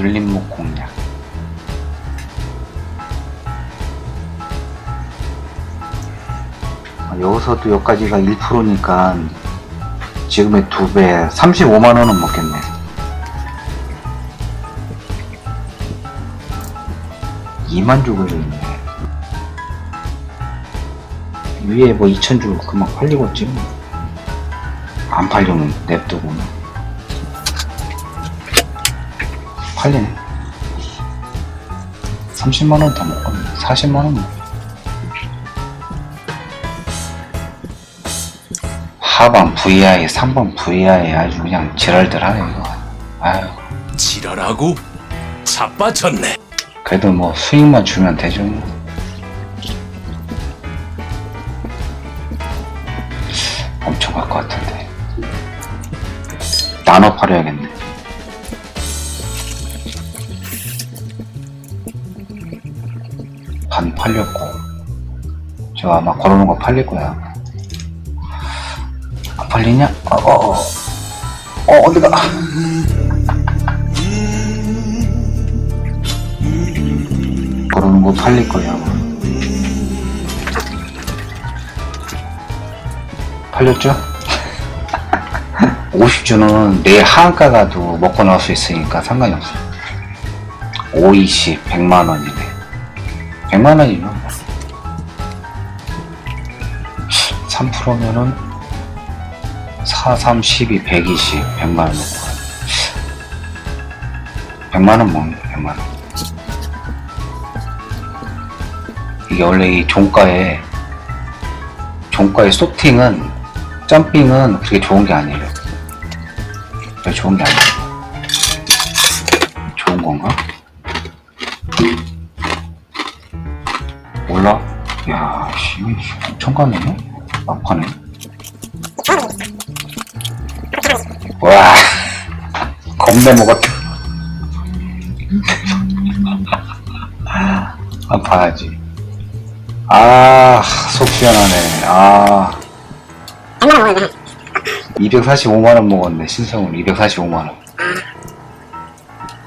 눌림목 공략. 아, 여기서도 여기까지가 1%니까 지금의 두 배, 35만원은 먹겠네. 이만 주고 있네. 위에 뭐 2천 주 그만 팔리겠지. 뭐. 안 팔리면 냅두고. 팔리네. 30만원 더 먹겠네. 40만원 먹 하방 VI, 3번 VI 아주 그냥 지랄들 하네, 이거. 아유, 지랄하고 자빠졌네. 그래도 뭐 수익만 주면 되죠. 엄청 갈 것 같은데. 나눠 팔아야겠네. 반 팔렸고. 저 아마 걸어놓은 거 팔릴 거야. 안 팔리냐? 어, 어, 어. 어, 어디가? 그러는 거 팔릴 거야. 아마. 팔렸죠? 50주는 내 하한가 가도 먹고 나올 수 있으니까 상관이 없어. 5, 20, 100만 원이네. 100만 원이면 3%면은 4, 3, 12, 120, 100만 원 먹고. 100만 원 먹네, 100만 원. 이게 원래 이 종가에 종가의 소팅은 점핑은 그렇게 좋은 게 아니에요. 왜 좋은 게 아니에요? 좋은 건가? 야, 씨, 엄청 가네. 막판에. 와, 겁내 먹었다. 아, 봐야지. 아, 속 시원하네. 아. 245만원 먹었네, 신성을 245만원.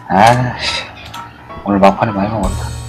아, 씨. 오늘 막판에 많이 먹었다.